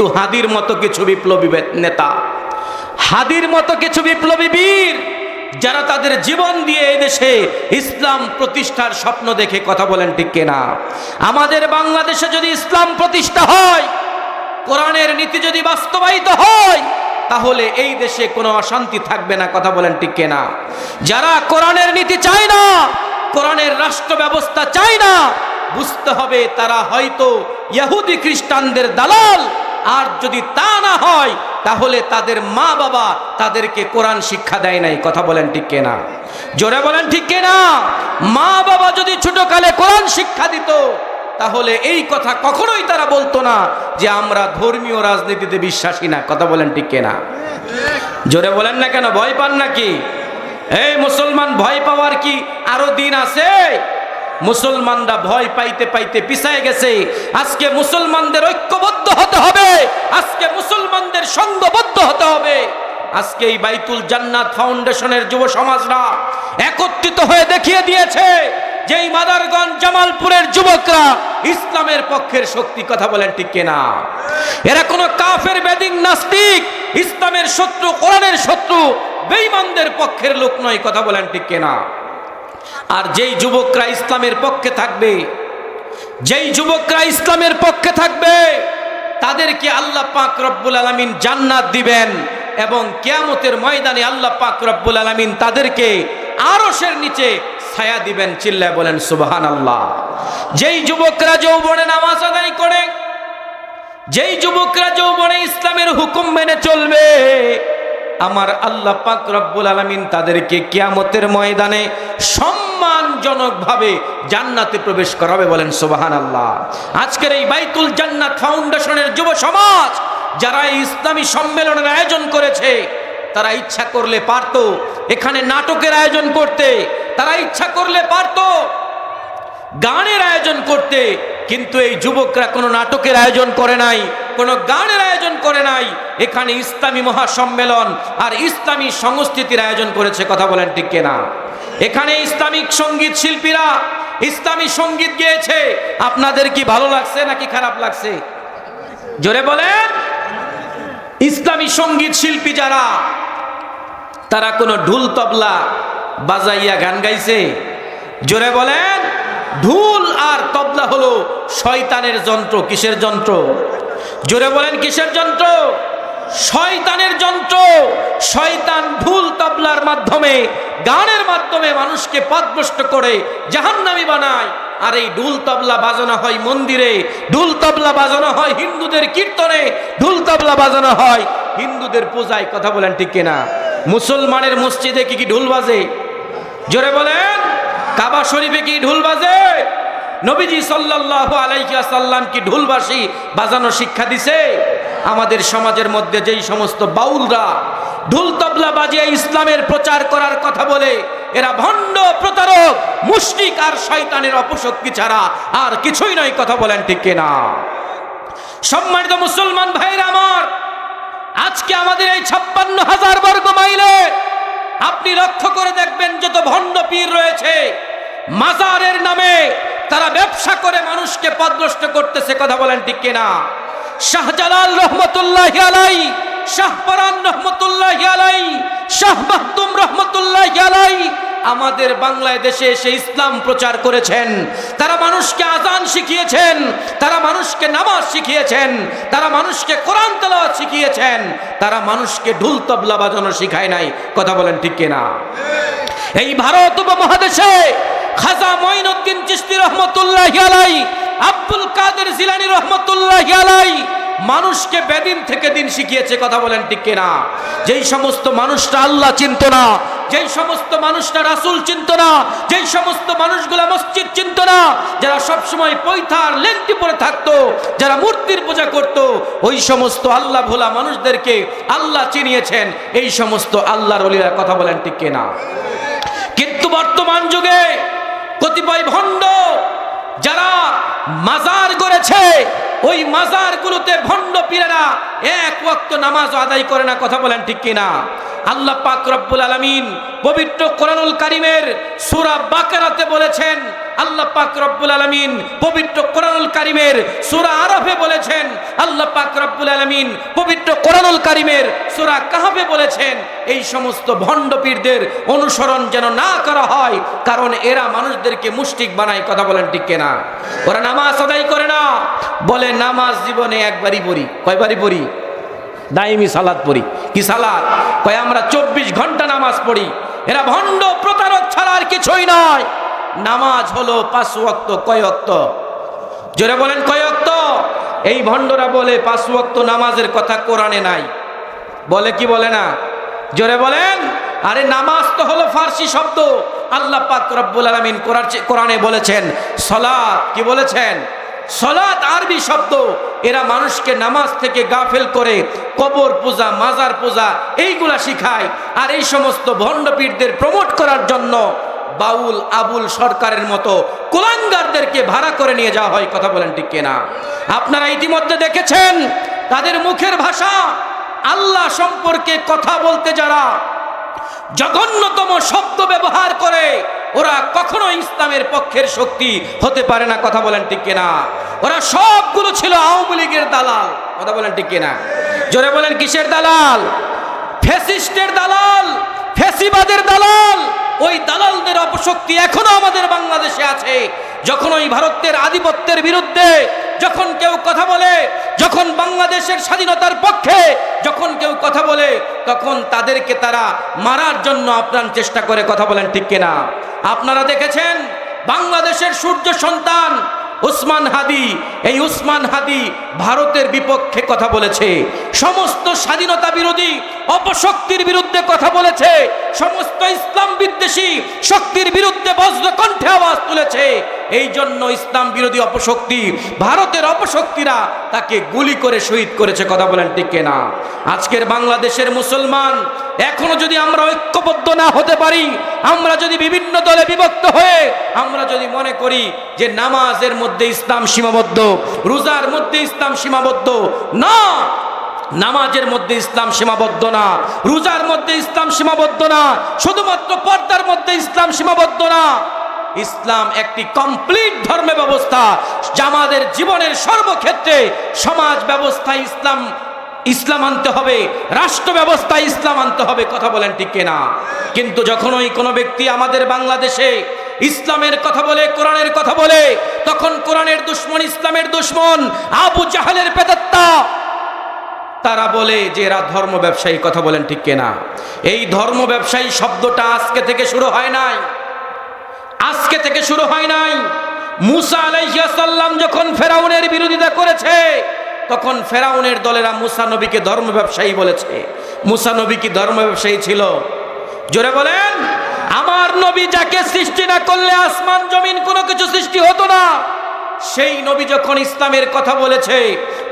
কিন্তু হাদির মতো কিছু বিপ্লবী নেতা। হাদির মতো কিছু বিপ্লবী বীর যারা তাদের জীবন দিয়ে এই দেশে ইসলাম প্রতিষ্ঠার স্বপ্ন দেখে কথা বলেন ঠিক কিনা? আমাদের বাংলাদেশে যদি ইসলাম প্রতিষ্ঠা হয়, কোরআনের নীতি যদি বাস্তবায়িত হয়, তাহলে এই দেশে কোনো অশান্তি থাকবে না, কথা বলেন ঠিক কিনা? যারা কোরআনের নীতি চায় না, কোরআনের রাষ্ট্র ব্যবস্থা চায় না, বুঝতে হবে তারা হয়তো ইহুদি খ্রিস্টানদের দালাল আর যদি তা না হয়, তাহলে তাদের মা বাবা তাদেরকে কোরআন শিক্ষা দেয় নাই। কথা বলেন ঠিক কিনা? জোরে বলেন ঠিক কিনা? মা বাবা যদি ছোটকালে কোরআন শিক্ষা দিত, তাহলে এই কথা কখনোই তারা বলতো না যে আমরা ধর্মীয় রাজনীতিতে বিশ্বাসী না। কথা বলেন ঠিক কিনা? জোরে বলেন না কেন? ভয় পান নাকি? এই মুসলমান ভয় পাওয়ার কি আরও দিন আছে? মুসলমানরা ভয় পাইতে পাইতে পিছায় গেছে। আজকে মুসলমানদের ঐক্যবদ্ধ হতে হবে। আজকে মুসলমানদের সঙ্গবদ্ধ হতে হবে। আজকে এই বাইতুল জান্নাত ফাউন্ডেশনের যুব সমাজরা একত্রিত হয়ে দেখিয়ে দিয়েছে যেই মাদারগঞ্জ জামালপুরের যুবকরা ইসলামের পক্ষের শক্তি কথা বলেন ঠিক কিনা। এরা কোনো কাফের, বেদিন, নাস্তিক, ইসলামের শত্রু, কোরআনের শত্রু, বেঈমানদের পক্ষের লোক নয় কথা বলেন ঠিক কিনা। আর যেই যুবকরা ইসলামের পক্ষে থাকবে, যেই যুবকরা ইসলামের পক্ষে থাকবে, তাদেরকে আল্লাহ পাক রব্বুল আলামিন জান্নাত দিবেন এবং কেয়ামতের ময়দানে আল্লাহ পাক রব্বুল আলামিন তাদেরকে আরশের নিচে ছায়া দিবেন, চিল্লায় বলেন সুবহান আল্লাহ যেই যুবকরা যৌবনে নামাজ আদায় করে, যেই যুবকরা যৌবনে ইসলামের হুকুম মেনে চলবে আমার আল্লাহ পাক রব্বুল আলামিন তাদেরকে কিয়ামতের ময়দানে সম্মানজনকভাবে জান্নাতে প্রবেশ করাবে বলেন সুবাহান আল্লাহ আজকের এই বাইতুল জান্নাত ফাউন্ডেশনের যুব সমাজ যারা এই ইসলামী সম্মেলনের আয়োজন করেছে, তারা ইচ্ছা করলে পারতো। এখানে নাটকের আয়োজন করতে, তারা ইচ্ছা করলে পারতো। গানের আয়োজন করতে, কিন্তু এই যুবকরা কোনো নাটকের আয়োজন করে নাই, কোনো গানের আয়োজন করে নাই। এখানে ইসলামী মহাসম্মেলন আর ইসলামী সংস্কৃতির আয়োজন করেছে, কথা বলেন ঠিক কিনা? এখানে ইসলামিক সংগীত শিল্পীরা ইসলামী সংগীত গেয়েছে। আপনাদের কি ভালো লাগছে নাকি খারাপ লাগছে? জোরে বলেন। ইসলামী সংগীত শিল্পী যারা, তারা কোনো ঢুল তবলা বাজাইয়া গান গাইছে? জোরে বলেন। ঢুল আর তবলা হলো শয়তানের যন্ত্র, কিসের যন্ত্র? জোরে বলেন, কিসের যন্ত্র? শয়তানের যন্ত্র। শয়তান ঢুল তবলার মাধ্যমে, গানের মাধ্যমে মানুষকে পথভ্রষ্ট করে, জাহান্নামি বানায়। আর এই ঢুল তবলা বাজানো হয় মন্দিরে ঢুল তবলা বাজানো হয় হিন্দুদের কীর্তনে ঢুল তবলা বাজানো হয় হিন্দুদের পূজায়। কথা বলেন ঠিক কিনা? মুসলমানের মসজিদে কি কি ঢুল বাজে? জোরে বলেন। কাবা শরীফে কি ঢুল বাজে? নবীজি সাল্লাল্লাহু আলাইহি সাল্লাম কি ঢুলবাসী বাজানো শিক্ষা দিছে? আমাদের সমাজের মধ্যে যেই সমস্ত বাউলরা ঢুল তবলা বাজিয়ে ইসলামের প্রচার করার কথা বলে, এরা ভণ্ড প্রতারক, মুশরিক আর শয়তানের অপশক্তি ছাড়া আর কিছুই নয়, কথা বলেন ঠিক কিনা? সম্মানিত মুসলমান ভাইরা আমার, আজকে আমাদের এই ছাপ্পান্ন হাজার বর্গ মাইলে আপনি লক্ষ্য করে দেখবেন যত ভণ্ড পীর রয়েছে মাজারের নামে তারা ব্যবসা করে মানুষকে পদভ্রষ্ট করতেছে, কথা বলেন ঠিক কিনা? শাহজালাল রহমতুল্লাহ আলাই শাহপরান রহমতুল্লাহ আলাই, শাহ মাহতুম রহমতুল্লাহ আলাই আমাদের বাংলায় দেশে এসে ইসলাম প্রচার করেছেন। তারা মানুষকে আজান শিখিয়েছেন, তারা মানুষকে নামাজ শিখিয়েছেন, তারা মানুষকে কোরআন তেলাওয়াত শিখিয়েছেন, তারা মানুষকে ঢুল তবলা বাজানো শিখায় নাই, কথা বলেন ঠিক কিনা? এই ভারত উপমহাদেশে খাজা মঈনুদ্দিন চিশতি রহমতুল্লাহ আলাই আব্দুল কাদের জিলানি রহমতুল্লাহ আলাই মানুষকে বেদিন থেকে দিন শিখিয়েছে, কথা বলেন ঠিক কিনা? যেই সমস্ত মানুষরা আল্লাহ চিনত না, যেই সমস্ত মানুষরা রাসুল চিনত না, যেই সমস্ত মানুষগুলা মসজিদ চিনত না, যারা সবসময় পৈথার লেংটি পরে থাকতো, যারা মূর্তির পূজা করত, ওই সমস্ত আল্লাহ ভোলা মানুষদেরকে আল্লাহ চিনিয়েছেন, এই সমস্ত আল্লাহর অলিরা কথা বলেন ঠিক কিনা? কিন্তু বর্তমান যুগে কতিপয় ভণ্ড যারা মাজার করেছে, ওই মাজারগুলোতে ভণ্ড পীরেরা এক ওয়াক্ত নামাজ আদায় করে না, কথা বলেন ঠিক কিনা? আল্লাহ পাক রব্বুল আলামিন পবিত্র কোরআনুল কারিমের সুরা বাকেরাতে বলেছেন, আল্লাহ পাক রব্বুল আলামিন পবিত্র কোরআনুল কারিমের সুরা আরাফে বলেছেন, আল্লাহ পাক রব্বুল আলামিন পবিত্র কোরআনুল কারিমের সুরা কাহাবে বলেছেন, এই সমস্ত ভণ্ড পীরদের অনুসরণ যেন না করা হয়, কারণ এরা মানুষদেরকে মুষ্টিক বানায়, কথা বলেন ঠিক না ওরা নামাজ আদায় করে না, বলে নামাজ জীবনে একবারই পড়ি, কয়বারই পড়ি? দাইমি সালাদ পড়ি। কি সালাদ কয়, আমরা চব্বিশ ঘণ্টা নামাজ পড়ি। এরা ভণ্ড প্রতারক ছাড়া আর কিছুই নয়। নামাজ হলো পাঁচ ওয়াক্ত, কয় ওয়াক্ত? জোরে বলেন, কয় ওয়াক্ত? এই ভণ্ডরা বলে পাঁচ ওয়াক্ত নামাজের কথা কোরআনে নাই। বলে কি বলে না? জোরে বলেন, আরে নামাজ তো হলো ফার্সি শব্দ। আল্লাহ পাক রব্বুল আলামিন কোরআন- বলেছেন, সলাত কি বলেছেন? সলাত আরবি শব্দ। এরা মানুষকে নামাজ থেকে গাফেল করে, কবর পূজা, মাজার পূজা, এইগুলা শিখায়। আর এই সমস্ত ভণ্ডপীঠদের প্রমোট করার জন্য বাউল, আবুল সরকারের মতো কুলাঙ্গারদেরকে ভাড়া করে নিয়ে যাওয়া হয়, কথা বলেন ঠিক কিনা? আপনারা ইতিমধ্যে দেখেছেন, তাদের মুখের ভাষা আল্লাহ সম্পর্কে কথা বলতে যারা জঘন্যতম শব্দ ব্যবহার করে ওরা কখনো ইসলামের পক্ষের শক্তি হতে পারে না, কথা বলেন ঠিক কিনা? ওরা সবগুলো ছিল আওয়ামী লীগের দালাল, কথা বলেন ঠিক কিনা? জোরে বলেন, কিসের দালাল? ফ্যাসিস্টের দালাল, ফ্যাসিবাদের দালাল। ওই দালালদের অপশক্তি এখনও আমাদের বাংলাদেশে আছে। যখন ওই ভারতের আধিপত্যের বিরুদ্ধে যখন কেউ কথা বলে, যখন বাংলাদেশের স্বাধীনতার পক্ষে যখন কেউ কথা বলে, তখন তাদেরকে তারা মারার জন্য আপ্রাণ চেষ্টা করে কথা বলেন ঠিক কিনা? আপনারা দেখেছেন? বাংলাদেশের সূর্য সন্তান উসমান হাদি, এই উসমান হাদি ভারতের বিপক্ষে কথা বলেছে। সমস্ত স্বাধীনতা বিরোধী অপশক্তির বিরুদ্ধে কথা বলেছে। সমস্ত ইসলাম বিদ্বেষী শক্তির বিরুদ্ধে বজ্র কণ্ঠে আওয়াজ তুলেছে। এই জন্য ইসলাম বিরোধী অপশক্তি, ভারতের অপশক্তিরা তাকে গুলি করে শহীদ করেছে, কথা বলেন ঠিক না আজকের বাংলাদেশের মুসলমান, এখনও যদি আমরা ঐক্যবদ্ধ না হতে পারি, আমরা যদি বিভিন্ন দলে বিভক্ত হয়ে আমরা যদি মনে করি যে নামাজের মধ্যে ইসলাম সীমাবদ্ধ, রোজার মধ্যে ইসলাম সীমাবদ্ধ, না, নামাজের মধ্যে ইসলাম সীমাবদ্ধ না, রোজার মধ্যে ইসলাম সীমাবদ্ধ না, শুধুমাত্র পর্দার মধ্যে ইসলাম সীমাবদ্ধ না, ইসলাম একটি কমপ্লিট ধর্ম ব্যবস্থা আমাদের জীবনের সর্বক্ষেত্রে সমাজ ব্যবস্থা ইসলাম ইসলাম আনতে হবে, রাষ্ট্র ব্যবস্থায় ইসলাম আনতে হবে, কথা বলেন ঠিক না কিন্তু যখন ওই কোনো ব্যক্তি আমাদের বাংলাদেশে ইসলামের কথা বলে, কোরআনের কথা বলে, তখন কোরআনের দুশ্মন, ইসলামের দুশ্মন, আবু জাহালের পেতাত্তা তারা বলে যে এরা ধর্ম ব্যবসায়ী, কথা বলেন ঠিক কিনা? এই ধর্ম ব্যবসায়ী শব্দটা আজকে থেকে শুরু হয় নাই। আজকে থেকে শুরু হয় নাই। মুসা আলাইসাল্লাম যখন ফেরাউনের বিরোধিতা করেছে তখন ফেরাউনের দলেরা মুসা নবীকে ধর্ম ব্যবসায়ী বলেছে। মুসা নবী কি ধর্ম ব্যবসায়ী ছিল? জোরে বলেন, আমার নবী যাকে সৃষ্টি না করলে আসমান, জমিন কোনো কিছু সৃষ্টি হতো না। সেই নবী যখন ইসলামের কথা বলেছে,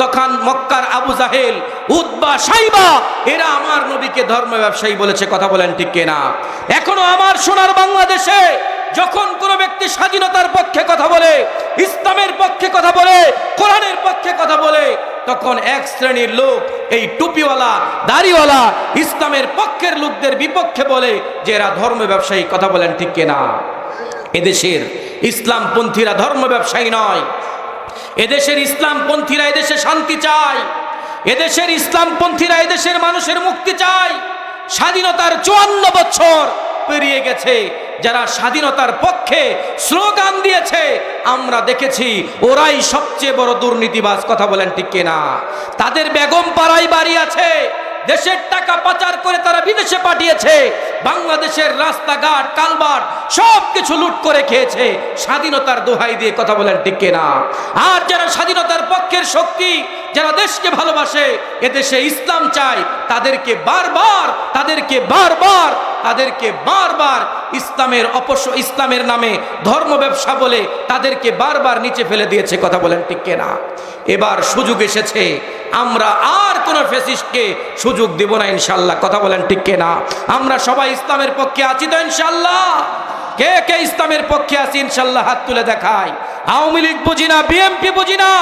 তখন মক্কার আবু জাহেল উদ্বা সাইবা, এরা আমার নবীকে ধর্ম ব্যবসায়ী বলেছে, কথা বলেন ঠিক কিনা? এখনও আমার সোনার বাংলাদেশে যখন কোনো ব্যক্তি স্বাধীনতার পক্ষে কথা বলে, ইসলামের পক্ষে কথা বলে পক্ষে কথা বলে, তখন এক শ্রেণির লোক, এই টুপিওয়ালা, দাড়িওয়ালা, ইসলামের পক্ষের লোকদের বিপক্ষে বলে যে এরা ধর্ম ব্যবসায়ী, কথা বলেন ঠিক কিনা? এদেশের ইসলামপন্থীরা ধর্ম ব্যবসায়ী নয়। এদেশের ইসলামপন্থীরা এদেশে শান্তি চায়। এদেশের ইসলামপন্থীরা এদেশের মানুষের মুক্তি চায়। স্বাধীনতার চুয়ান্ন বছর পেরিয়ে গেছে। যারা স্বাধীনতার পক্ষে স্লোগান দিয়েছে, আমরা দেখেছি ওরাই সবচেয়ে বড় দুর্নীতিবাজ, কথা বলেন ঠিক কিনা। তাদের বেগম পাড়াই বাড়ি আছে, দেশের টাকা পাচার করে তারা বিদেশে পাঠিয়েছে, বাংলাদেশের রাস্তাঘাট, কালবাট সব কিছু লুট করে খেয়েছে, স্বাধীনতার দোহাই দিয়ে কথা বলেন ঠিক না আর যারা স্বাধীনতার পক্ষের শক্তি যারা দেশকে ভালোবাসে, এদেশে ইসলাম চায়, তাদেরকে বারবার তাদেরকে বারবার তাদেরকে বারবার ইসলামের অপস, ইসলামের নামে ধর্ম ব্যবসা বলে তাদেরকে বারবার নিচে ফেলে দিয়েছে, কথা বলেন ঠিক না এবার সুযোগ এসেছে, আমরা আর কোন ফেসিস্টকে সুযোগ দেব না ইনশাল্লাহ কথা বলেন ঠিক না আমরা সবাই ইসলামের পক্ষে আছি তো ইনশাল্লাহ কে কে ইসলামের পক্ষে আছি ইনশাল্লাহ হাত তুলে দেখায় আওয়ামী লীগ বুঝি না বিএমপি বুঝি না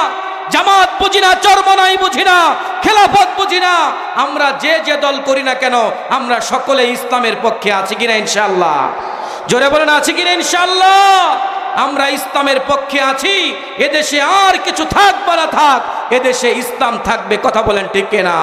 জামাত বুঝি না চরমনাই বুঝি না, খেলাফত বুঝি না। আমরা যে যে দল করি না কেন, আমরা সকলে ইসলামের পক্ষে আছি কিনা ইনশাল্লাহ জোরে বলেন, আছি কিনা ইনশাল্লাহ আমরা ইসলামের পক্ষে আছি, এদেশে আর কিছু থাক বা না থাক, এদেশে ইসলাম থাকবে, কথা বলেন ঠিক কিনা?